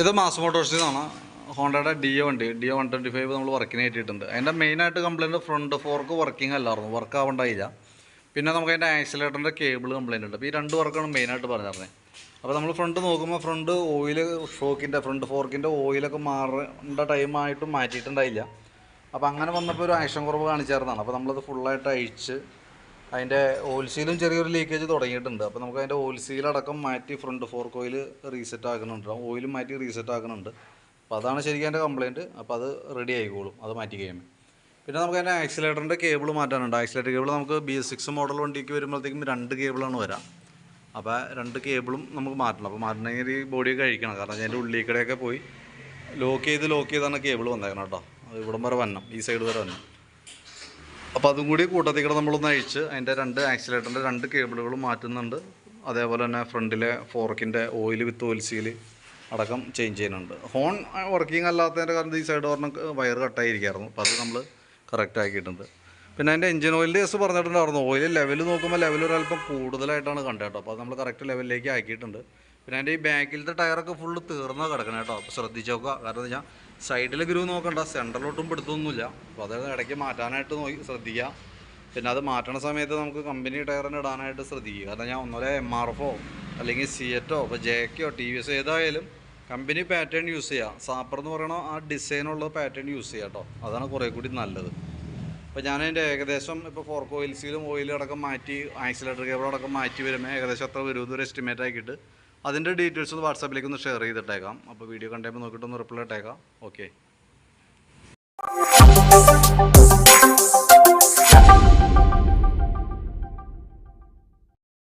ഇത് മാസ് മോട്ടോഴ്സിൽ നിന്നാണ് ഹോണ്ടയുടെ ഡി ഒ വണ്ടി D O one twenty five നമ്മൾ വർക്കിന് കയറ്റിയിട്ടുണ്ട് അതിന്റെ മെയിനായിട്ട് കംപ്ലയിന്റ് ഫ്രണ്ട് ഫോർക്ക് വർക്കിംഗ് അല്ലായിരുന്നു. വർക്ക് ആവണ്ടായില്ല. പിന്നെ നമുക്ക് അതിന്റെ ആക്സിലേറ്ററിന്റെ കേബിൾ കംപ്ലയിന്റ് ഉണ്ട്. അപ്പോൾ ഈ രണ്ട് വർക്കാണ് മെയിനായിട്ട് പറഞ്ഞിരുന്നത് അപ്പോൾ നമ്മൾ ഫ്രണ്ട് നോക്കുമ്പോൾ ഫ്രണ്ട് ഓയിൽ ഷോക്കിന്റെ ഫ്രണ്ട് ഫോർക്കിന്റെ ഓയിലൊക്കെ മാറേണ്ട ടൈമായിട്ടും മാറ്റിയിട്ടുണ്ടായില്ല. അപ്പോൾ അങ്ങനെ വന്നപ്പോൾ ഒരു ആക്ഷൻ കുറവ് കാണിച്ചായിരുന്നതാണ് അപ്പോൾ നമ്മളത് ഫുള്ളായിട്ട് അഴിച്ച് അതിന്റെ ഓയിൽ സീലും ചെറിയൊരു ലീക്കേജ് തുടങ്ങിയിട്ടുണ്ട്. അപ്പോൾ നമുക്ക് അതിന്റെ അടക്കം മാറ്റി ഫ്രണ്ട് ഫോർക്ക് ഓയിൽ റീസെറ്റ് ആക്കുന്നുണ്ട്. ഓയിലും മാറ്റി റീസെറ്റ് ആക്കുന്നുണ്ട്. അപ്പോൾ അതാണ് ശരിക്കും എന്റെ കംപ്ലയിന്റ് അപ്പോൾ അത് റെഡി ആയിക്കോളും. അത് മാറ്റി കഴിയുമ്പോൾ പിന്നെ നമുക്ക് അതിന്റെ ആക്സിലേറ്ററിന്റെ കേബിൾ മാറ്റാനുണ്ട്. ആക്സിലേറ്റർ കേബിൾ നമുക്ക് ബി എസ് സിക്സ് മോഡൽ വണ്ടിക്ക് വരുമ്പോഴത്തേക്കും രണ്ട് കേബിളാണ് വരാം. അപ്പോൾ രണ്ട് കേബിളും നമുക്ക് മാറ്റണം. അപ്പോൾ മാറ്റണമെങ്കിൽ ഈ ബോഡിയൊക്കെ കഴിക്കണം. കാരണം അതിന്റെ ഉള്ളിൽ കൂടെയൊക്കെ പോയി ലോക്ക് ചെയ്ത് ലോക്ക് ചെയ്താണ് കേബിൾ വന്നേക്കണം കേട്ടോ. അത് ഇവിടം വരെ വന്നം. ഈ സൈഡ് വരെ വരണം അപ്പോൾ അതും കൂടി കൂട്ടത്തിൽ കൂടെ നമ്മളൊന്ന് അഴിച്ച് അതിന്റെ രണ്ട് ആക്സിലേറ്ററിന്റെ രണ്ട് കേബിളുകൾ മാറ്റുന്നുണ്ട്. അതേപോലെ തന്നെ ഫ്രണ്ടിലെ ഫോർക്കിന്റെ ഓയിൽ വിത്ത് ഓയിൽ സീൽ അടക്കം ചേഞ്ച് ചെയ്യുന്നുണ്ട്. ഹോൺ വർക്കിംഗ് അല്ലാത്തതിന്റെ കാരണം ഈ സൈഡ് പറഞ്ഞ വയർ കട്ടായിരിക്കായിരുന്നു അപ്പോൾ അത് നമ്മൾ കറക്റ്റ് ആക്കിയിട്ടുണ്ട്. പിന്നെ അതിന്റെ എഞ്ചിൻ ഓയിലിന്റെ കേസ് പറഞ്ഞിട്ടുണ്ടായിരുന്നു. ഓയിൽ ലെവൽ നോക്കുമ്പോൾ ലെവൽ ഒരല്പം കൂടുതലായിട്ടാണ് കണ്ടത് കേട്ടോ. അപ്പോൾ അത് നമ്മൾ കറക്റ്റ് ലെവലിലേക്ക് ആക്കിയിട്ടുണ്ട്. പിന്നെ അതിന്റെ ഈ ബാക്കിലത്തെ ടയറൊക്കെ ഫുള്ള് തീർന്നാണ് കിടക്കണം കേട്ടോ. അപ്പോൾ ശ്രദ്ധിച്ച് നോക്കുക. കാരണം എന്താ വെച്ചാൽ സൈഡിൽ ഗ്രൂ നോക്കണ്ട. സെന്ററിലോട്ടും പിടുത്തൊന്നുമില്ല. അപ്പോൾ അത് ഇടയ്ക്ക് മാറ്റാനായിട്ട് നോക്കി ശ്രദ്ധിക്കുക. പിന്നെ അത് മാറ്റണ സമയത്ത് നമുക്ക് കമ്പനി ടയറിന് ഇടാനായിട്ട് ശ്രദ്ധിക്കുക. കാരണം ഞാൻ ഒന്നുമല്ല എം ആർ എഫോ അല്ലെങ്കിൽ സിയറ്റോ എറ്റോ ജേക്കോ ടി വി എസ് ഏതായാലും കമ്പനി പാറ്റേൺ യൂസ് ചെയ്യുക സാപ്പർ എന്ന് പറയണ ആ ഡിസൈനുള്ള പാറ്റേൺ യൂസ് ചെയ്യുക കേട്ടോ അതാണ് കുറേ കൂടി നല്ലത്. അപ്പോൾ ഞാൻ അതിന്റെ ഏകദേശം ഇപ്പോൾ ഫോർക്ക് ഓയിൽസിലും ഓയിലും അടക്കം മാറ്റി ആക്സിലേറ്റർ കേബിൾ അടക്കം മാറ്റി വരുമ്പോൾ ഏകദേശം എത്ര വരും ഇതൊരു എസ്റ്റിമേറ്റ് ആക്കിയിട്ട് അതിന്റെ ഡീറ്റെയിൽസ് ഒന്ന് വാട്സാപ്പിലേക്ക് ഒന്ന് ഷെയർ ചെയ്തിട്ടേക്കാം. അപ്പോൾ വീഡിയോ കണ്ടപ്പോൾ നോക്കിയിട്ടൊന്ന് റിപ്ലൈ ഇട്ടേക്കാം. ഓക്കെ